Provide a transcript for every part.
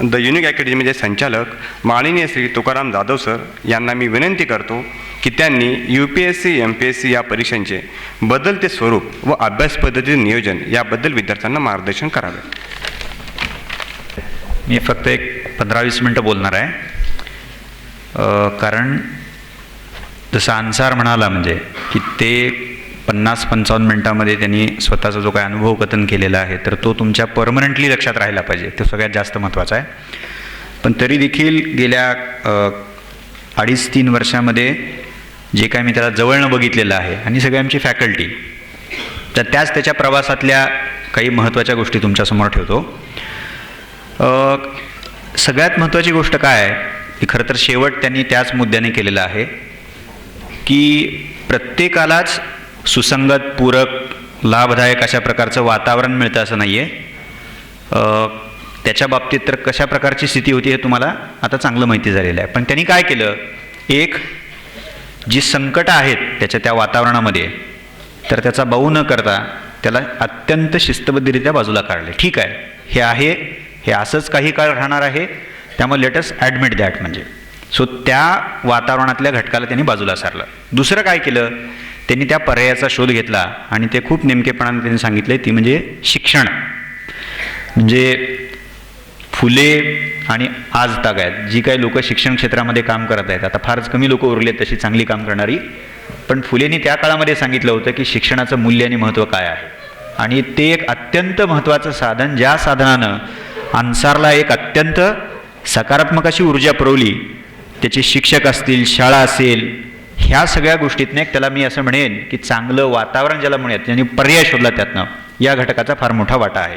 The unique अकॅडमीचे संचालक माननीय Shri Tukaram Jadhav sir यांना मी विनंती करतो की त्यांनी U P S C M P S C या परीक्षांचे बदलते स्वरूप व अभ्यास पद्धतीचे नियोजन याबद्दल विद्यार्थ्यांना मार्गदर्शन करावे. मी फक्त एक पंधरा वीस मिनटं बोलणार आहे. कारण जसं अन्सार म्हणाला म्हणजे की ते पन्नास पंचावन्न मिनटामध्ये त्यांनी स्वतःचा जो काही अनुभव कथन केलेला आहे तर तो तुमच्या परमनंटली लक्षात राहिला पाहिजे. तो सगळ्यात जास्त महत्त्वाचा आहे. पण तरी देखील गेल्या अडीच तीन वर्षामध्ये जे काय मी त्याला जवळनं बघितलेलं आहे आणि सगळी आमची फॅकल्टी तर त्याच त्याच्या प्रवासातल्या काही महत्त्वाच्या गोष्टी तुमच्यासमोर ठेवतो. सगळ्यात महत्त्वाची गोष्ट काय आहे की खरं तर शेवट त्यांनी त्याच मुद्द्याने केलेला आहे की प्रत्येकालाच सुसंगत पूरक लाभदायक अशा प्रकारचं वातावरण मिळतं असं नाही आहे त्याच्या बाबतीत तर कशा प्रकारची स्थिती होती हे तुम्हाला आता चांगलं माहिती झालेलं आहे. पण त्यांनी काय केलं? एक जी संकटं आहेत त्याच्या त्या वातावरणामध्ये तर त्याचा बाऊ न करता त्याला अत्यंत शिस्तबद्धरित्या बाजूला काढले. ठीक आहे हे आहे हे असंच काही काळ राहणार आहे त्यामुळे लेटस ॲडमिट दॅट म्हणजे. सो त्या वातावरणातल्या घटकाला त्यांनी बाजूला सारलं. दुसरं काय केलं? त्यांनी त्या पर्यायाचा शोध घेतला आणि ते खूप नेमकेपणाने त्यांनी सांगितले ती म्हणजे शिक्षण. म्हणजे फुले आणि आज आहेत जी काही लोक शिक्षण क्षेत्रामध्ये काम करत आहेत. आता फारच कमी लोक उरले तशी चांगली काम करणारी. पण फुलेंनी त्या काळामध्ये सांगितलं होतं की शिक्षणाचं मूल्य आणि महत्त्व काय आहे. आणि ते एक अत्यंत महत्त्वाचं साधन ज्या साधनानं अन्सारला एक अत्यंत सकारात्मक अशी ऊर्जा पुरवली. त्याचे शिक्षक असतील शाळा असेल ह्या सगळ्या गोष्टीतनं एक त्याला मी असं म्हणेन की चांगलं वातावरण ज्याला म्हणूयात त्यांनी पर्याय शोधला त्यातनं या घटकाचा फार मोठा वाटा आहे.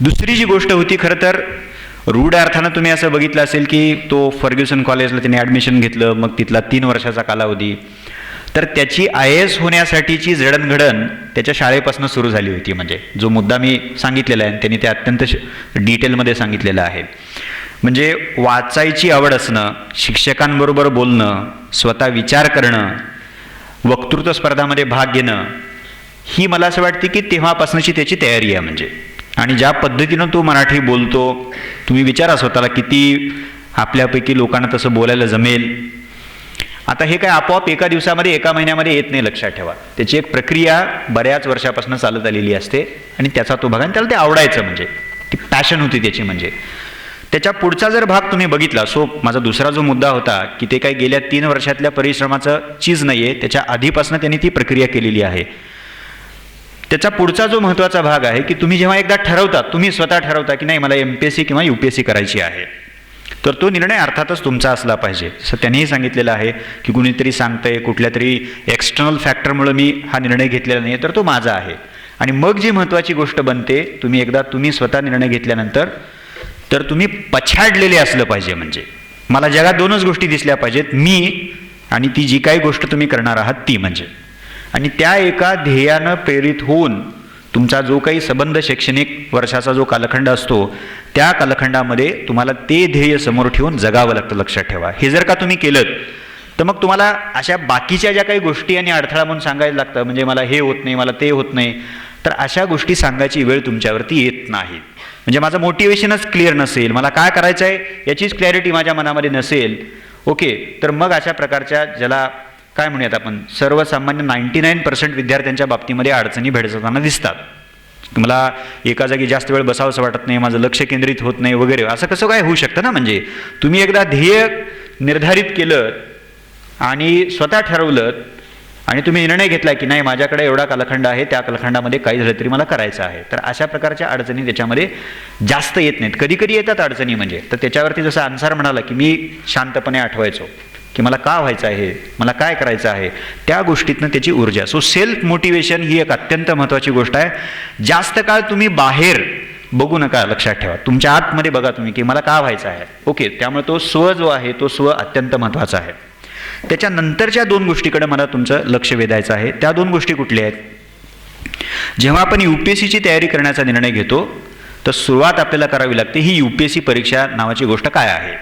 दुसरी जी गोष्ट होती खरं तर रूढ अर्थानं तुम्ही असं बघितलं असेल की तो फर्ग्युसन कॉलेजला त्याने ॲडमिशन घेतलं मग तिथला तीन वर्षाचा कालावधी. तर त्याची आय एस होण्यासाठीची जडणघडण त्याच्या शाळेपासून सुरू झाली होती म्हणजे जो मुद्दा मी सांगितलेला आहे त्यांनी ते अत्यंत श- डिटेलमध्ये सांगितलेलं आहे. म्हणजे वाचायची आवड असणं शिक्षकांबरोबर बोलणं स्वतः विचार करणं वक्तृत्व स्पर्धामध्ये भाग घेणं ही मला असं वाटते की तेव्हापासूनची त्याची तयारी आहे म्हणजे. आणि ज्या पद्धतीनं तो मराठी बोलतो तुम्ही विचारा स्वतःला किती आपल्यापैकी लोकांना तसं बोलायला जमेल. आता हे काय आपोआप एका दिवसामध्ये एका महिन्यामध्ये येत नाही लक्षात ठेवा. त्याची एक प्रक्रिया बऱ्याच वर्षापासून चालत आलेली असते आणि त्याचा तो भाग आणि त्याला ते आवडायचं म्हणजे. ती पॅशन होती त्याची म्हणजे. त्याच्या पुढचा जर भाग तुम्ही बघितला सो माझा दुसरा जो मुद्दा होता की ते काही गेल्या तीन वर्षातल्या परिश्रमाचं चीज नाही आहे त्याच्या आधीपासून त्यांनी ती प्रक्रिया केलेली आहे. त्याचा पुढचा जो महत्त्वाचा भाग आहे की तुम्ही जेव्हा एकदा ठरवता तुम्ही स्वतः ठरवता की नाही मला एम पी एस सी किंवा यू पी एस सी करायची आहे तर तो निर्णय अर्थातच तुमचा असला पाहिजे. जसं त्यांनीही सांगितलेलं आहे की कुणीतरी सांगतंय कुठल्या तरी एक्सटर्नल फॅक्टरमुळं मी हा निर्णय घेतलेला नाही तर तो माझा आहे. आणि मग जी महत्त्वाची गोष्ट बनते तुम्ही एकदा तुम्ही स्वतः निर्णय घेतल्यानंतर तर तुम्ही पछाडलेले असलं पाहिजे म्हणजे. मला जगात दोनच गोष्टी दिसल्या पाहिजेत मी आणि ती जी काही गोष्ट तुम्ही करणार आहात ती म्हणजे. आणि त्या एका ध्येयानं प्रेरित होऊन तुमचा जो काही संबंध शैक्षणिक वर्षाचा जो कालखंड असतो त्या कालखंडामध्ये तुम्हाला ते ध्येय समोर ठेवून जगावं लागतं लक्षात ठेवा. हे जर का तुम्ही केलं तर मग तुम्हाला अशा बाकीच्या ज्या काही गोष्टी आणि अडथळा म्हणून सांगायला लागतं म्हणजे मला हे होत नाही मला ते होत नाही तर अशा गोष्टी सांगायची वेळ तुमच्यावरती येत नाही. म्हणजे माझं मोटिवेशनच क्लिअर नसेल मला काय करायचं आहे याचीच क्लॅरिटी माझ्या मनामध्ये नसेल. ओके तर मग अशा प्रकारच्या ज्याला काय म्हणूयात आपण सर्वसामान्य नाईन्टी नाईन पर्सेंट विद्यार्थ्यांच्या बाबतीमध्ये अडचणी भेडसताना दिसतात. मला एका जागी जास्त वेळ बसावंसं वाटत नाही माझं लक्ष केंद्रित होत नाही वगैरे असं कसं काय होऊ शकतं ना? म्हणजे तुम्ही एकदा ध्येय निर्धारित केलं आणि स्वतः ठरवलं आणि तुम्ही निर्णय घेतला की नाही माझ्याकडे एवढा कालखंड आहे त्या कालखंडामध्ये काही झालं तरी मला करायचं आहे. तर अशा प्रकारच्या अडचणी त्याच्यामध्ये जास्त येत नाहीत. कधी कधी येतात अडचणी म्हणजे. तर त्याच्यावरती जसं अन्सार म्हणाला की मी शांतपणे आठवायचो की मला का व्हायचं आहे मला काय करायचं आहे त्या गोष्टीतनं त्याची ऊर्जा. सो सेल्फ मोटिवेशन ही एक अत्यंत महत्त्वाची गोष्ट आहे. जास्त काळ तुम्ही बाहेर बघू नका लक्षात ठेवा. तुमच्या आतमध्ये बघा तुम्ही की मला का व्हायचं आहे. ओके त्यामुळे तो स्व जो आहे तो स्व अत्यंत महत्त्वाचा आहे. त्याच्यानंतरच्या दोन गोष्टीकडे मला तुमचं लक्ष वेधायचं आहे. त्या दोन गोष्टी कुठल्या आहेत? जेव्हा आपण यू पी एस सीची तयारी करण्याचा निर्णय घेतो तर सुरुवात आपल्याला करावी लागते ही यू पी एस सी परीक्षा नावाची गोष्ट काय आहे?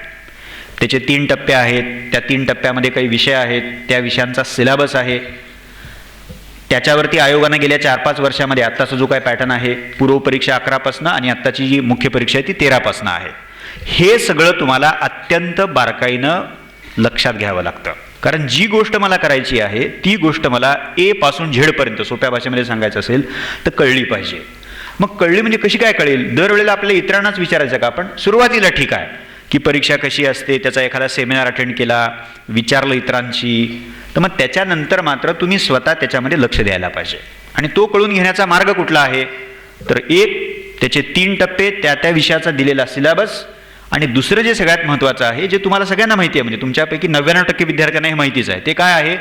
त्याचे तीन टप्पे आहेत त्या तीन टप्प्यामध्ये काही विषय आहेत त्या विषयांचा सिलेबस आहे. त्याच्यावरती आयोगानं गेल्या चार पाच वर्षामध्ये आत्ताचा जो काय पॅटर्न आहे पूर्व परीक्षा अकरापासनं आणि आत्ताची जी मुख्य परीक्षा आहे ती तेरापासनं आहे. हे सगळं तुम्हाला अत्यंत बारकाईनं लक्षात घ्यावं लागतं. कारण जी गोष्ट मला करायची आहे ती गोष्ट मला ए पासून झेडपर्यंत सोप्या भाषेमध्ये सांगायचं असेल तर कळली पाहिजे. मग कळली म्हणजे कशी काय कळेल? दरवेळेला आपल्या इतरांनाच विचारायचं का आपण? सुरुवातीला ठीक आहे. की परीक्षा कशी असते? त्याचा एखादा सेमिनार अटेंड केला विचारलं इतरांशी. तर मग त्याच्यानंतर मात्र तुम्ही स्वतः त्याच्यामध्ये लक्ष द्यायला पाहिजे. आणि तो कळून घेण्याचा मार्ग कुठला आहे? तर एक त्याचे तीन टप्पे त्या त्या विषयाचा दिलेला सिलेबस आणि दुसरं जे सगळ्यात महत्त्वाचं आहे जे तुम्हाला सगळ्यांना माहिती आहे म्हणजे तुमच्यापैकी नव्याण्णव टक्के विद्यार्थ्यांना हे माहितीच आहे ते काय आहे?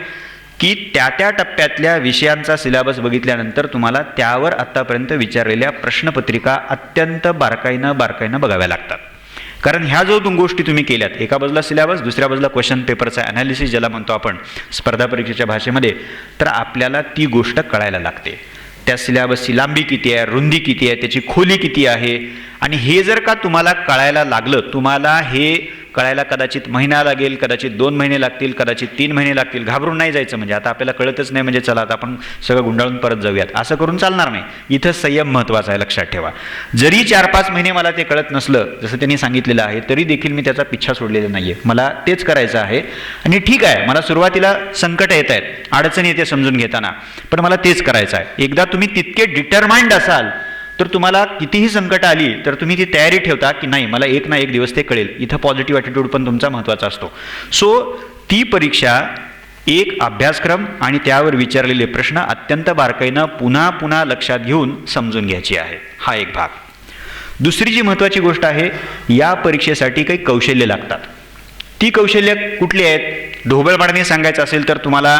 की त्या त्या टप्प्यातल्या विषयांचा सिलेबस बघितल्यानंतर तुम्हाला त्यावर आत्तापर्यंत विचारलेल्या प्रश्नपत्रिका अत्यंत बारकाईनं बारकाईनं बघाव्या लागतात. कारण ह्या जो दोन गोष्टी तुम्ही केल्यात एका बाजूला सिलेबस दुसऱ्या बाजूला क्वेश्चन पेपरचा ॲनालिसिस ज्याला म्हणतो आपण स्पर्धा परीक्षेच्या भाषेमध्ये तर आपल्याला ती गोष्ट कळायला लागते. त्या सिलेबसची लांबी किती आहे रुंदी किती आहे त्याची खोली किती आहे? आणि हे जर का तुम्हाला कळायला लागलं तुम्हाला हे कळायला कदाचित महिना लागेल कदाचित दोन महिने लागतील कदाचित तीन महिने लागतील. घाबरून नाही जायचं म्हणजे. आता आपल्याला कळतच नाही म्हणजे चला आता आपण सगळं गुंडाळून परत जाऊयात. असं करून चालणार नाही. इथं संयम महत्त्वाचा आहे लक्षात ठेवा. जरी चार पाच महिने मला ते कळत नसलं जसं त्यांनी सांगितलेलं आहे तरी देखील मी त्याचा पिच्छा सोडलेला नाही आहे मला तेच करायचं आहे. आणि ठीक आहे मला सुरुवातीला संकट येत आहेत. अडचणी येते समजून घेताना. पण मला तेच करायचं आहे. एकदा तुम्ही तितके डिटरमाइंड असाल तर तुम्हाला कितीही संकट आली तर तुम्ही ती तयारी ठेवता की नाही मला एक ना एक दिवस ते कळेल. इथं पॉझिटिव्ह ॲटिट्यूड पण तुमचा महत्त्वाचा असतो. सो ती परीक्षा एक अभ्यासक्रम आणि त्यावर विचारलेले प्रश्न अत्यंत बारकाईनं पुन्हा पुन्हा लक्षात घेऊन समजून घ्यायची आहे. हा एक भाग. दुसरी जी महत्त्वाची गोष्ट आहे या परीक्षेसाठी काही कौशल्य लागतात. ती कौशल्य कुठली आहेत? ढोबळपणाने सांगायचं असेल तर तुम्हाला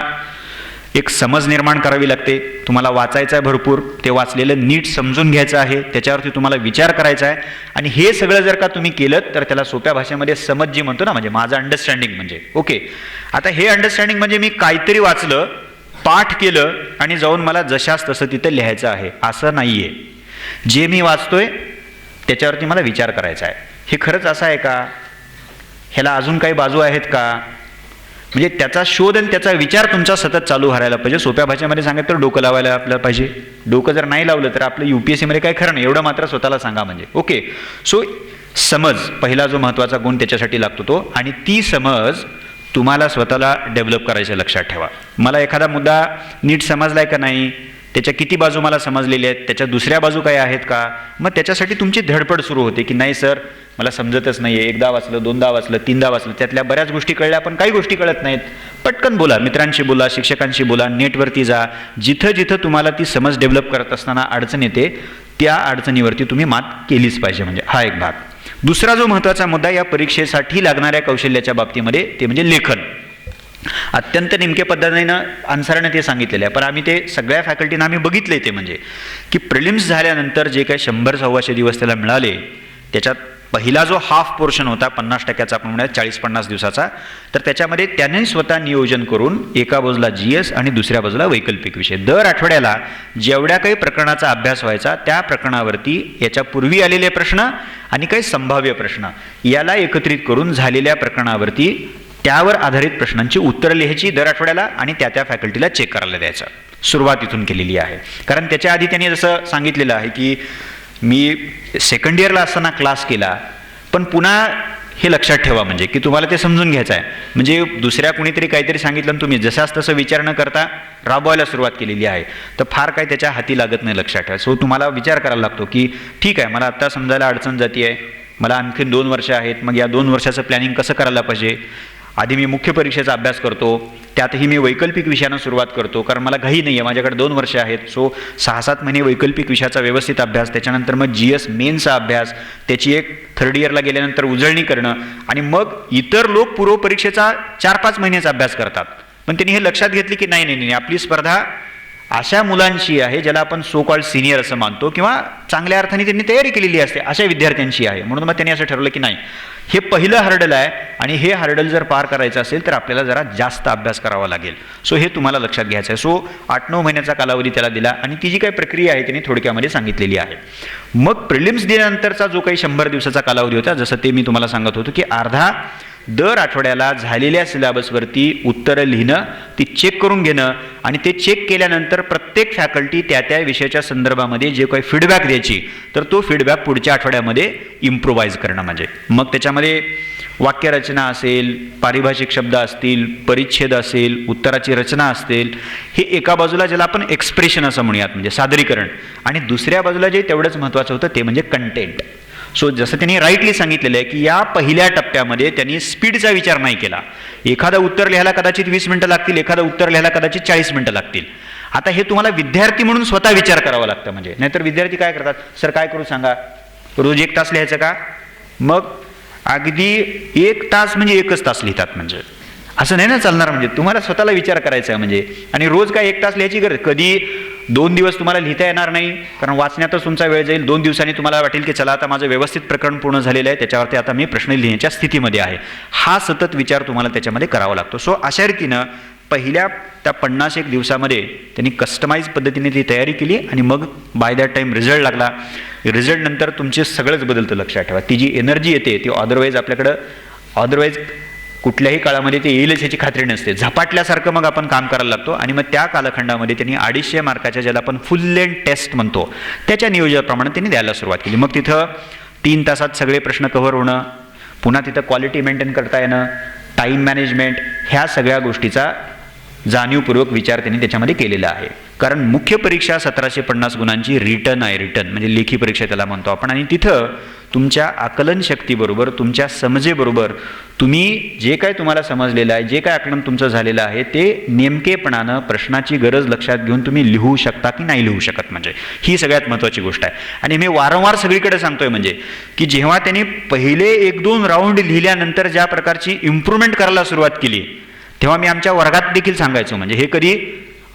एक समज निर्माण करावी लागते. तुम्हाला वाचायचं आहे भरपूर ते वाचलेलं नीट समजून घ्यायचं आहे त्याच्यावरती तुम्हाला विचार करायचा आहे. आणि हे सगळं जर का तुम्ही केलं तर त्याला सोप्या भाषेमध्ये समज जी म्हणतो ना म्हणजे माझं अंडरस्टँडिंग म्हणजे. ओके आता हे अंडरस्टँडिंग म्हणजे मी काहीतरी वाचलं पाठ केलं आणि जाऊन मला जशास तसं तिथं लिहायचं आहे. असं नाही आहे जे मी वाचतोय त्याच्यावरती मला विचार करायचा आहे. हे खरंच असं आहे का? ह्याला अजून काही बाजू आहेत का? म्हणजे त्याचा शोध आणि त्याचा विचार तुमचा सतत चालू राहायला पाहिजे. सोप्या भाषेमध्ये सांगत तर डोकं लावायला आपल्याला पाहिजे. डोकं जर नाही लावलं तर आपलं यू पी एस सीमध्ये काय खरं नाही. एवढं मात्र स्वतःला सांगा म्हणजे. ओके सो समज पहिला जो महत्त्वाचा गुण त्याच्यासाठी लागतो तो आणि ती समज तुम्हाला स्वतःला डेव्हलप करायचं लक्षात ठेवा. मला एखादा मुद्दा नीट समजलाय का नाही? त्याच्या किती बाजू मला समजलेल्या आहेत? त्याच्या दुसऱ्या बाजू काय आहेत का? मग त्याच्यासाठी तुमची धडपड सुरू होते की नाही सर? मला समजतच नाही आहे एकदा वाचलं दोनदा वाचलं तीनदा वाचलं. त्यातल्या बऱ्याच गोष्टी कळल्या पण काही गोष्टी कळत नाहीत. पटकन बोला मित्रांशी बोला शिक्षकांशी बोला नेटवरती जा. जिथं जिथं तुम्हाला ती समज डेव्हलप करत असताना अडचण येते त्या अडचणीवरती तुम्ही मात केलीच पाहिजे. म्हणजे हा एक भाग. दुसरा जो महत्त्वाचा मुद्दा या परीक्षेसाठी लागणाऱ्या कौशल्याच्या बाबतीमध्ये ते म्हणजे लेखन. अत्यंत नेमक्या पद्धतीनं आन्सरने ते सांगितलेलं आहे. पण आम्ही ते सगळ्या फॅकल्टीनं आम्ही बघितले ते म्हणजे की प्रिलिम्स झाल्यानंतर जे काही शंभर सव्वाशे दिवस त्याला मिळाले त्याच्यात पहिला जो हाफ पोर्शन होता पन्नास टक्क्याचा आपण म्हणूया चाळीस पन्नास दिवसाचा तर त्याच्यामध्ये त्याने स्वतः नियोजन करून एका बाजूला जी एस आणि दुसऱ्या बाजूला वैकल्पिक विषय. दर आठवड्याला जेवढ्या काही प्रकरणाचा अभ्यास व्हायचा त्या प्रकरणावरती याच्या पूर्वी आलेले प्रश्न आणि काही संभाव्य प्रश्न याला एकत्रित करून झालेल्या प्रकरणावरती त्यावर आधारित प्रश्नांची उत्तरं लिहायची दर आठवड्याला आणि त्या त्या फॅकल्टीला चेक करायला द्यायचं. सुरुवात इथून केलेली आहे. कारण त्याच्या आधी त्यांनी जसं सांगितलेलं आहे की मी सेकंड इयरला असताना क्लास केला पण पुन्हा हे लक्षात ठेवा म्हणजे की तुम्हाला ते समजून घ्यायचं आहे. म्हणजे दुसऱ्या कुणीतरी काहीतरी सांगितलं आणि तुम्ही जसाच तसं विचार न करता राबवायला सुरुवात केलेली आहे. तर फार काय त्याच्या हाती लागत नाही लक्षात ठेवा. सो तुम्हाला विचार करायला लागतो की ठीक आहे मला आत्ता समजायला अडचण जाती आहे मला आणखीन दोन वर्ष आहेत. मग या दोन वर्षाचं प्लॅनिंग कसं करायला पाहिजे? आधी मी मुख्य परीक्षेचा अभ्यास करतो त्यातही मी वैकल्पिक विषयानं सुरुवात करतो कारण मला घाई नाही आहे माझ्याकडे दोन वर्ष आहेत. सो सहा सात महिने वैकल्पिक विषयाचा व्यवस्थित अभ्यास त्याच्यानंतर मग जी एस मेनचा अभ्यास त्याची एक थर्ड इयरला गेल्यानंतर उजळणी करणं आणि मग इतर लोक पूर्व परीक्षेचा चार पाच महिन्याचा अभ्यास करतात. पण त्यांनी हे लक्षात घेतले की नाही नाही नाही आपली स्पर्धा अशा मुलांशी आहे ज्याला आपण सो कॉल्ड सिनियर असं मानतो किंवा चांगल्या अर्थाने त्यांनी तयारी केलेली असते अशा विद्यार्थ्यांशी आहे. म्हणून मग त्यांनी असं ठरवलं की नाही हे पहिलं हर्डल आहे आणि हे हर्डल जर पार करायचं असेल तर आपल्याला जरा जास्त अभ्यास करावा लागेल. सो हे तुम्हाला लक्षात घ्यायचं आहे सो आठ नऊ महिन्याचा कालावधी त्याला दिला आणि ती जी काही प्रक्रिया आहे त्यांनी थोडक्यामध्ये सांगितलेली आहे. मग प्रिलिम्स दिल्यानंतरचा जो काही शंभर दिवसाचा कालावधी होता जसं ते मी तुम्हाला सांगत होतो की अर्धा दर आठवड्याला झालेल्या सिलेबसवरती उत्तरं लिहिणं ती चेक करून घेणं आणि ते चेक केल्यानंतर प्रत्येक फॅकल्टी त्या त्या विषयाच्या संदर्भामध्ये जे काही फीडबॅक द्यायची तर तो फीडबॅक पुढच्या आठवड्यामध्ये इम्प्रोवाइज करणं म्हणजे. मग त्याच्यामध्ये वाक्यरचना असेल पारिभाषिक शब्द असतील परिच्छेद असेल उत्तराची रचना असेल हे एका बाजूला ज्याला आपण एक्सप्रेशन असं म्हणूयात म्हणजे सादरीकरण. आणि दुसऱ्या बाजूला जे तेवढंच महत्त्वाचं होतं ते म्हणजे कंटेंट सो जसं त्यांनी राईटली सांगितलेलं आहे की या पहिल्या टप्प्यामध्ये त्यांनी स्पीडचा विचार नाही केला. एखादं उत्तर लिहायला कदाचित वीस मिनटं लागतील एखादं उत्तर लिहायला कदाचित चाळीस मिनटं लागतील. आता हे तुम्हाला विद्यार्थी म्हणून स्वतः विचार करावा लागतं म्हणजे. नाहीतर विद्यार्थी काय करतात? सर काय करू सांगा? रोज एक तास लिहायचं का? मग अगदी एक तास म्हणजे एकच तास लिहितात म्हणजे. असं नाही ना चालणार म्हणजे? तुम्हाला स्वतःला विचार करायचा आहे म्हणजे. आणि रोज काय एक तास लिहायची गरज? कधी दोन दिवस तुम्हाला लिहिता येणार नाही कारण वाचण्यातच तुमचा वेळ जाईल. दोन दिवसांनी तुम्हाला वाटेल की चला आता माझं व्यवस्थित प्रकरण पूर्ण झालेलं आहे त्याच्यावरती आता मी प्रश्न लिहिण्याच्या स्थितीमध्ये आहे. हा सतत विचार तुम्हाला त्याच्यामध्ये करावा लागतो. सो अशा रीतीनं पहिल्या त्या पन्नास एक दिवसामध्ये त्यांनी कस्टमाइज पद्धतीने ती तयारी केली आणि मग बाय दॅट टाईम रिझल्ट लागला. रिझल्टनंतर तुमचे सगळंच बदलतं लक्षात ठेवा. ती जी एनर्जी येते ती अदरवाईज आपल्याकडं अदरवाईज कुठल्याही काळामध्ये ते येईलच ह्याची खात्री नसते. झपाटल्यासारखं मग आपण काम करायला लागतो आणि मग त्या कालखंडामध्ये त्यांनी अडीचशे मार्काच्या ज्याला आपण फुल लेंथ टेस्ट म्हणतो त्याच्या नियोजनाप्रमाणे त्यांनी द्यायला सुरुवात केली. मग तिथं तीन तासात सगळे प्रश्न कव्हर होणं पुन्हा तिथं क्वालिटी मेंटेन करता येणं टाईम मॅनेजमेंट ह्या सगळ्या गोष्टीचा जाणीवपूर्वक विचार त्यांनी त्याच्यामध्ये केलेला आहे. कारण मुख्य परीक्षा सतराशे पन्नास गुणांची रिटर्न आहे रिटर्न. म्हणजे लेखी परीक्षा त्याला म्हणतो आपण. आणि तिथं तुमच्या आकलन शक्तीबरोबर तुमच्या समजेबरोबर तुम्ही जे काय तुम्हाला समजलेलं आहे जे काय आकलन तुमचं झालेलं आहे ते नेमकेपणानं प्रश्नाची गरज लक्षात घेऊन तुम्ही लिहू शकता की नाही लिहू शकत म्हणजे. ही सगळ्यात महत्त्वाची गोष्ट आहे. आणि मी वारंवार सगळीकडे सांगतोय म्हणजे की जेव्हा त्यांनी पहिले एक दोन राऊंड लिहिल्यानंतर ज्या प्रकारची इम्प्रूव्हमेंट करायला सुरुवात केली तेव्हा मी आमच्या वर्गात देखील सांगायचो. म्हणजे हे कधी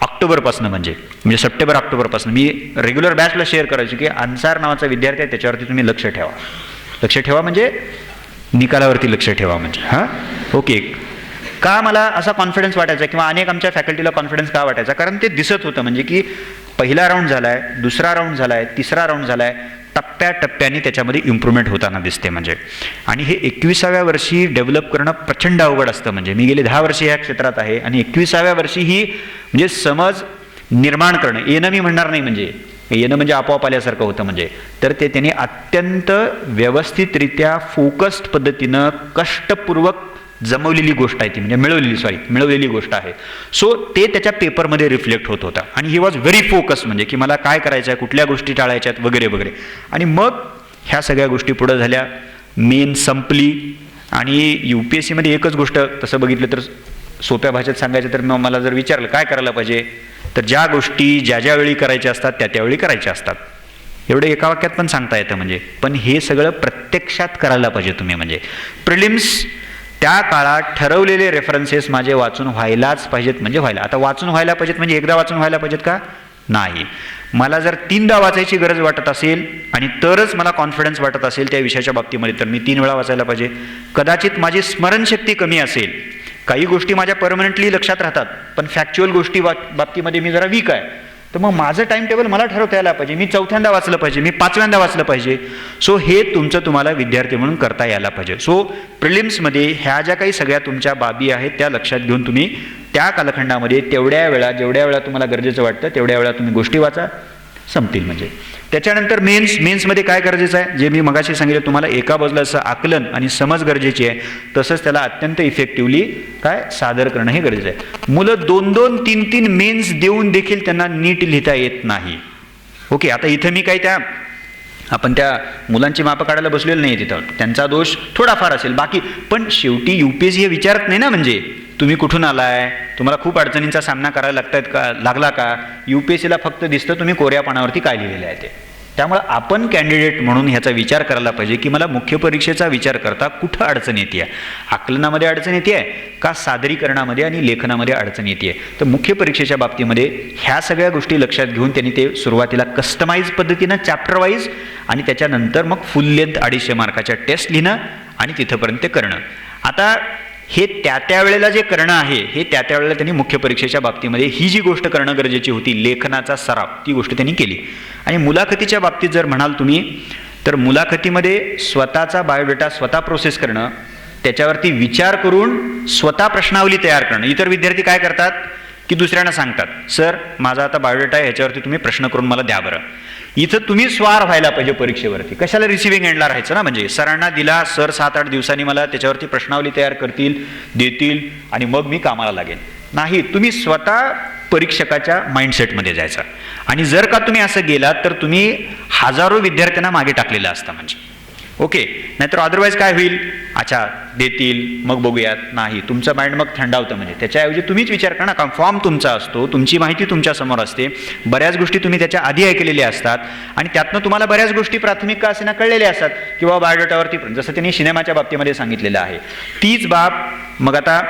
ऑक्टोबरपासून म्हणजे म्हणजे सप्टेंबर ऑक्टोबरपासून. मी रेग्युलर बॅचला शेअर करायचो की अन्सार नावाचा विद्यार्थी आहे त्याच्यावरती तुम्ही लक्ष ठेवा. लक्ष ठेवा म्हणजे निकालावरती लक्ष ठेवा म्हणजे. हां? ओके. का मला असा कॉन्फिडन्स वाटायचा किंवा अनेक आमच्या फॅकल्टीला कॉन्फिडन्स का वाटायचा? कारण ते दिसत होतं म्हणजे की पहिला राऊंड झाला आहे दुसरा राऊंड झाला आहे तिसरा राऊंड झाला आहे टप्प्याटप्प्याने त्याच्यामध्ये इम्प्रूव्हमेंट होताना दिसते म्हणजे. आणि हे एकविसाव्या वर्षी डेव्हलप करणं प्रचंड अवघड असतं म्हणजे. मी गेले दहा वर्षे या क्षेत्रात आहे आणि एकविसाव्या वर्षी ही म्हणजे समज निर्माण करणं. येणं मी म्हणणार नाही म्हणजे. येणं म्हणजे आपोआप आल्यासारखं होतं म्हणजे. तर ते त्यांनी अत्यंत व्यवस्थितरित्या फोकस्ड पद्धतीनं कष्टपूर्वक जमवलेली गोष्ट आहे ती म्हणजे मिळवलेली सॉरी मिळवलेली गोष्ट आहे. सो ते त्याच्या पेपरमध्ये रिफ्लेक्ट होत होता. आणि ही वॉज व्हेरी फोकस म्हणजे की मला काय करायचं आहे कुठल्या गोष्टी टाळायच्यात वगैरे वगैरे. आणि मग ह्या सगळ्या गोष्टी पुढं झाल्या. मेन संपली. आणि यू पी एस सीमध्ये एकच गोष्ट तसं बघितलं तर सोप्या भाषेत सांगायचं तर मग मला जर विचारलं काय करायला पाहिजे? तर ज्या गोष्टी ज्या ज्या वेळी करायच्या असतात त्या त्यावेळी करायच्या असतात. एवढं एका वाक्यात पण सांगता येतं म्हणजे. पण हे सगळं प्रत्यक्षात करायला पाहिजे तुम्ही म्हणजे. प्रिलिम्स त्या काळात ठरवलेले रेफरन्सेस माझे वाचून व्हायलाच पाहिजेत. म्हणजे व्हायला. आता वाचून व्हायला पाहिजेत म्हणजे एकदा वाचून व्हायला पाहिजेत का? नाही. मला जर तीनदा वाचायची गरज वाटत असेल आणि तरच मला कॉन्फिडन्स वाटत असेल त्या विषयाच्या बाबतीमध्ये तर मी तीन वेळा वाचायला पाहिजे. कदाचित माझी स्मरणशक्ती कमी असेल. काही गोष्टी माझ्या परमनंटली लक्षात राहतात पण फॅक्च्युअल गोष्टी बा बाबतीमध्ये मी जरा वीक आहे. तर मग माझं टाईम टेबल मला ठरवता यायला पाहिजे. मी चौथ्यांदा वाचलं पाहिजे मी पाचव्यांदा वाचलं पाहिजे. सो हे तुमचं तुम्हाला विद्यार्थी म्हणून करता यायला पाहिजे. सो प्रिलिम्समध्ये ह्या ज्या काही सगळ्या तुमच्या बाबी आहेत त्या लक्षात घेऊन तुम्ही त्या कालखंडामध्ये तेवढ्या वेळा जेवढ्या वेळा तुम्हाला गरजेचं वाटतं तेवढ्या वेळा तुम्ही गोष्टी वाचा. संपतील म्हणजे. त्याच्यानंतर मेन्स मेन्समध्ये काय गरजेचं आहे? जे मी मगाशी सांगितलं तुम्हाला एका बाजूला असं आकलन आणि समज गरजेची आहे तसंच त्याला अत्यंत इफेक्टिव्हली काय सादर करणं हे गरजेचं आहे. मुलं दोन दोन तीन तीन मेन्स देऊन देखील त्यांना नीट लिहिता येत नाही. ओके आता इथं मी काय त्या आपण त्या मुलांची मापं काढायला बसलेलं नाही तिथं. त्यांचा दोष थोडाफार असेल. बाकी पण शेवटी यू पी एस सी हे विचारत नाही ना म्हणजे. तुम्ही कुठून आलाय? तुम्हाला खूप अडचणींचा सामना करायला लागतायत का? लागला का? यू पी एस सीला फक्त दिसतं तुम्ही कोऱ्या पानावरती काय लिहिलेलं आहे ते. त्यामुळे आपण कॅन्डिडेट म्हणून ह्याचा विचार करायला पाहिजे की मला मुख्य परीक्षेचा विचार करता कुठं अडचण येते आकलनामध्ये अडचण येते आहे का सादरीकरणामध्ये आणि लेखनामध्ये अडचण येते तर मुख्य परीक्षेच्या बाबतीमध्ये ह्या सगळ्या गोष्टी लक्षात घेऊन त्यांनी ते सुरुवातीला कस्टमाइज पद्धतीनं चॅप्टर वाईज आणि त्याच्यानंतर मग फुल लेंथ अडीचशे मार्काच्या टेस्ट लिहिणं आणि तिथंपर्यंत ते करणं. आता हे त्या त्या वेळेला जे करणं आहे हे त्या त्या वेळेला त्यांनी मुख्य परीक्षेच्या बाबतीमध्ये ही जी गोष्ट करणं गरजेची होती लेखनाचा सराव ती गोष्ट त्यांनी केली. आणि मुलाखतीच्या बाबतीत जर म्हणाल तुम्ही तर मुलाखतीमध्ये स्वतःचा बायोडेटा स्वतः प्रोसेस करणं त्याच्यावरती विचार करून स्वतः प्रश्नावली तयार करणं. इतर विद्यार्थी काय करतात? की दुसऱ्यांना सांगतात सर माझा आता बायोडेटा आहे ह्याच्यावरती तुम्ही प्रश्न करून मला द्या बरं. इथं तुम्ही स्वार व्हायला पाहिजे परीक्षेवरती. कशाला रिसिव्हिंग एंडला राहायचं ना म्हणजे? सरांना दिला सर सात आठ दिवसांनी मला त्याच्यावरती प्रश्नावली तयार करतील देतील आणि मग मी कामाला लागेल नाही तुम्ही स्वतः परीक्षकाच्या माइंडसेटमध्ये जायचं. आणि जर का तुम्ही असं गेलात तर तुम्ही हजारो विद्यार्थ्यांना मागे टाकलेलं असतं म्हणजे. ओके नाहीतर अदरवाईज काय होईल? अच्छा देतील मग बघूयात. नाही तुमचं माइंड मग थंडावतं म्हणजे. त्याच्याऐवजी तुम्हीच विचार करा ना कारण फॉर्म तुमचा असतो तुमची माहिती तुमच्यासमोर असते. बऱ्याच गोष्टी तुम्ही त्याच्या आधी ऐकलेल्या असतात आणि त्यातनं तुम्हाला बऱ्याच गोष्टी प्राथमिक का असेना कळलेल्या असतात किंवा बायोडेटावरती पण. जसं त्यांनी सिनेमाच्या बाबतीमध्ये सांगितलेलं आहे. तीच बाब मग आता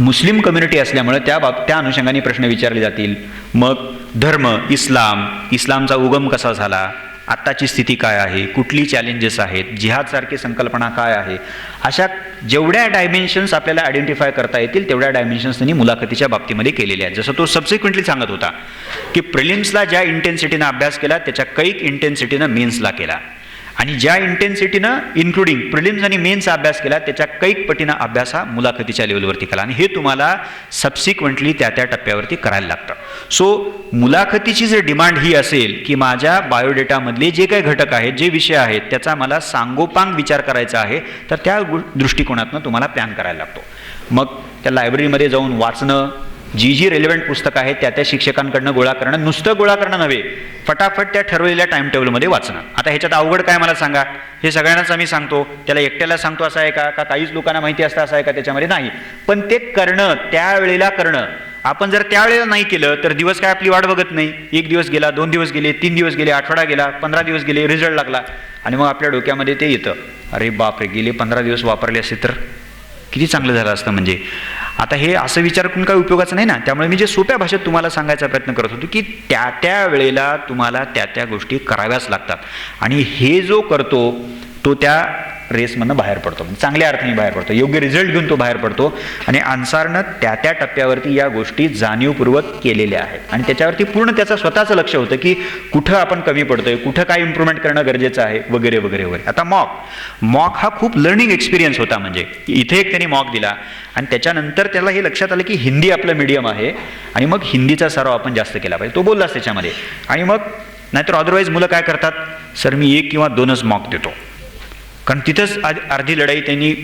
मुस्लिम कम्युनिटी असल्यामुळे त्या बाब त्या अनुषंगाने प्रश्न विचारले जातील. मग धर्म इस्लाम इस्लामचा उगम कसा झाला? आत्ताची स्थिती काय आहे? कुठली चॅलेंजेस आहेत? जिहादसारखी संकल्पना काय आहे? अशा जेवढ्या डायमेन्शन्स आपल्याला आयडेंटिफाय करता येतील तेवढ्या डायमेन्शन्स त्यांनी मुलाखतीच्या बाबतीमध्ये केलेल्या आहेत. जसं तो सबसिक्वेंटली सांगत होता की प्रिलिम्सला ज्या इंटेन्सिटीनं अभ्यास केला त्याच्या कैक इंटेन्सिटीनं मेन्सला केला. आणि ज्या इंटेन्सिटीनं इन्क्लुडिंग प्रिलिम्स आणि मेन्सचा अभ्यास केला त्याच्या कैक पटीनं अभ्यास हा मुलाखतीच्या लेवलवरती केला. आणि हे तुम्हाला सबसिक्वेंटली त्या त्या टप्प्यावरती करायला लागतं. सो मुलाखतीची जर डिमांड ही असेल की माझ्या बायोडेटामधले जे काही घटक आहेत जे विषय आहेत त्याचा मला सांगोपांग विचार करायचा आहे तर त्या दृष्टिकोनातनं तुम्हाला प्लॅन करायला लागतो. मग त्या लायब्ररीमध्ये जाऊन वाचणं जी जी रेलिव्हंट पुस्तकं आहेत त्या त्या शिक्षकांकडनं गोळा करणं नुसतं गोळा करणं नव्हे फटाफट त्या ठरवलेल्या टाइम टेबलमध्ये वाचणं. आता ह्याच्यात अवघड काय मला सांगा? हे सगळ्यांनाच आम्ही सांगतो त्याला एकट्याला सांगतो असं आहे का? का काहीच लोकांना माहिती असतं असं आहे का त्याच्यामध्ये? नाही. पण ते करणं त्यावेळेला करणं. आपण जर त्यावेळेला नाही केलं तर दिवस काय आपली वाट बघत नाही? एक दिवस गेला दोन दिवस गेले तीन दिवस गेले आठवडा गेला पंधरा दिवस गेले रिझल्ट लागला. आणि मग आपल्या डोक्यामध्ये ते येतं. अरे बापरे गेले पंधरा दिवस वापरले असे तर? किती चांगलं झालं असतं म्हणजे. आता हे असं विचार करून काही उपयोगाचं नाही ना. त्यामुळे मी जे सोप्या भाषेत तुम्हाला सांगायचा प्रयत्न करत होतो की त्या त्या वेळेला तुम्हाला त्या त्या गोष्टी कराव्याच लागतात. आणि हे जो करतो तो त्या रेसमधनं बाहेर पडतो. म्हणजे चांगल्या अर्थाने बाहेर पडतो. योग्य रिझल्ट घेऊन तो बाहेर पडतो. आणि अन्सारनं त्या त्या टप्प्यावरती या गोष्टी जाणीवपूर्वक केलेल्या आहेत. आणि त्याच्यावरती पूर्ण त्याचं स्वतःचं लक्ष होतं की कुठं आपण कमी पडतोय कुठं काय इम्प्रूव्हमेंट करणं गरजेचं आहे वगैरे वगैरे वगैरे. आता मॉक मॉक हा खूप लर्निंग एक्सपिरियन्स होता म्हणजे. इथे एक त्यांनी मॉक दिला. आणि त्याच्यानंतर त्याला हे लक्षात आलं की हिंदी आपलं मीडियम आहे. आणि मग हिंदीचा सराव आपण जास्त केला पाहिजे. तो बोललाच त्याच्यामध्ये. आणि मग नाहीतर अदरवाईज मुलं काय करतात? सर मी एक किंवा दोनच मॉक देतो. कारण तिथंच अर्धी लढाई त्यांनी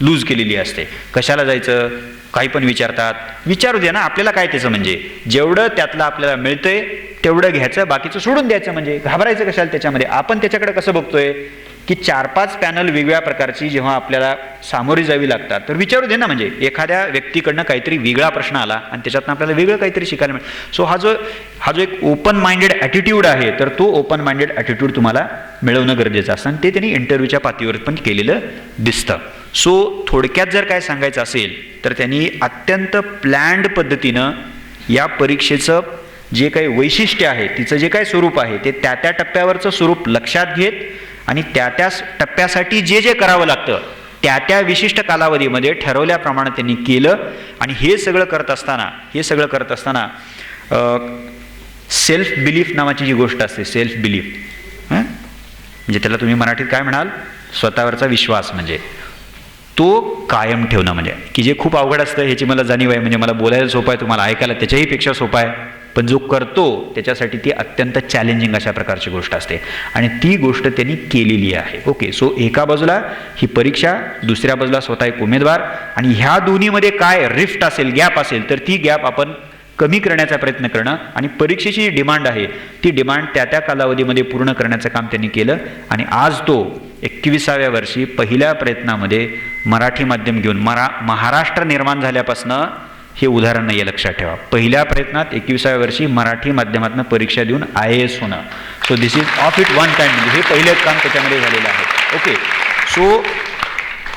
लूज केलेली असते. कशाला जायचं? काही पण विचारतात. विचारू द्या ना आपल्याला काय त्याचं म्हणजे? जेवढं त्यातलं आपल्याला मिळतंय तेवढं घ्यायचं बाकीचं सोडून द्यायचं म्हणजे? घाबरायचं कशाला त्याच्यामध्ये? आपण त्याच्याकडे कसं बघतोय? की चार पाच पॅनल वेगवेगळ्या प्रकारची जेव्हा आपल्याला सामोरी जावी लागतात. तर विचारू दे ना म्हणजे एखाद्या व्यक्तीकडनं काहीतरी वेगळा प्रश्न आला आणि त्याच्यातनं आपल्याला वेगळं काहीतरी शिकायला मिळेल. सो हा जो हा जो एक ओपन माइंडेड ॲटिट्यूड आहे तर तो ओपन माइंडेड ॲटिट्यूड तुम्हाला मिळवणं गरजेचं असतं आणि ते त्यांनी इंटरव्ह्यूच्या पातळीवर पण केलेलं दिसतं. सो थोडक्यात जर काय सांगायचं असेल तर त्यांनी अत्यंत प्लॅन्ड पद्धतीनं या परीक्षेचं जे काही वैशिष्ट्य आहे तिचं जे काही स्वरूप आहे ते त्या त्या टप्प्यावरचं स्वरूप लक्षात घेत आणि त्या त्या टप्प्यासाठी जे जे करावं लागतं त्या त्या विशिष्ट कालावधीमध्ये ठरवल्याप्रमाणे त्यांनी केलं आणि हे सगळं करत असताना हे सगळं करत असताना सेल्फ बिलीफ नावाची जी गोष्ट असते सेल्फ बिलीफ म्हणजे त्याला तुम्ही मराठीत काय म्हणाल? स्वतःवरचा विश्वास म्हणजे. तो कायम ठेवणं म्हणजे. की जे खूप अवघड असतं ह्याची मला जाणीव आहे म्हणजे मला बोलायला सोपं आहे तुम्हाला ऐकायला त्याच्याही पेक्षा सोपं आहे. पण जो करतो त्याच्यासाठी ती अत्यंत चॅलेंजिंग अशा प्रकारची गोष्ट असते. आणि ती गोष्ट त्यांनी केलेली आहे. ओके सो एका बाजूला ही परीक्षा दुसऱ्या बाजूला स्वतः एक उमेदवार आणि ह्या दोन्हीमध्ये काय रिफ्ट असेल गॅप असेल तर ती गॅप आपण कमी करण्याचा प्रयत्न करणं आणि परीक्षेची जी डिमांड आहे ती डिमांड त्या त्या कालावधीमध्ये पूर्ण करण्याचं काम त्यांनी केलं आणि आज तो एकविसाव्या वर्षी पहिल्या प्रयत्नामध्ये मराठी माध्यम घेऊन मरा महाराष्ट्र निर्माण झाल्यापासनं हे उदाहरण नाही आहे लक्षात ठेवा. पहिल्या प्रयत्नात एकविसाव्या वर्षी मराठी माध्यमातून परीक्षा देऊन आय ए एस होणं. So this is of it one time म्हणजे हे पहिलं काम त्याच्यामध्ये झालेलं आहे. ओके सो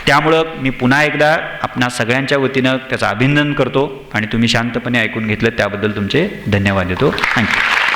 त्यामुळं मी पुन्हा एकदा आपणा सगळ्यांच्या वतीनं त्याचं अभिनंदन करतो आणि तुम्ही शांतपणे ऐकून घेतलं त्याबद्दल तुमचे धन्यवाद देतो. थँक्यू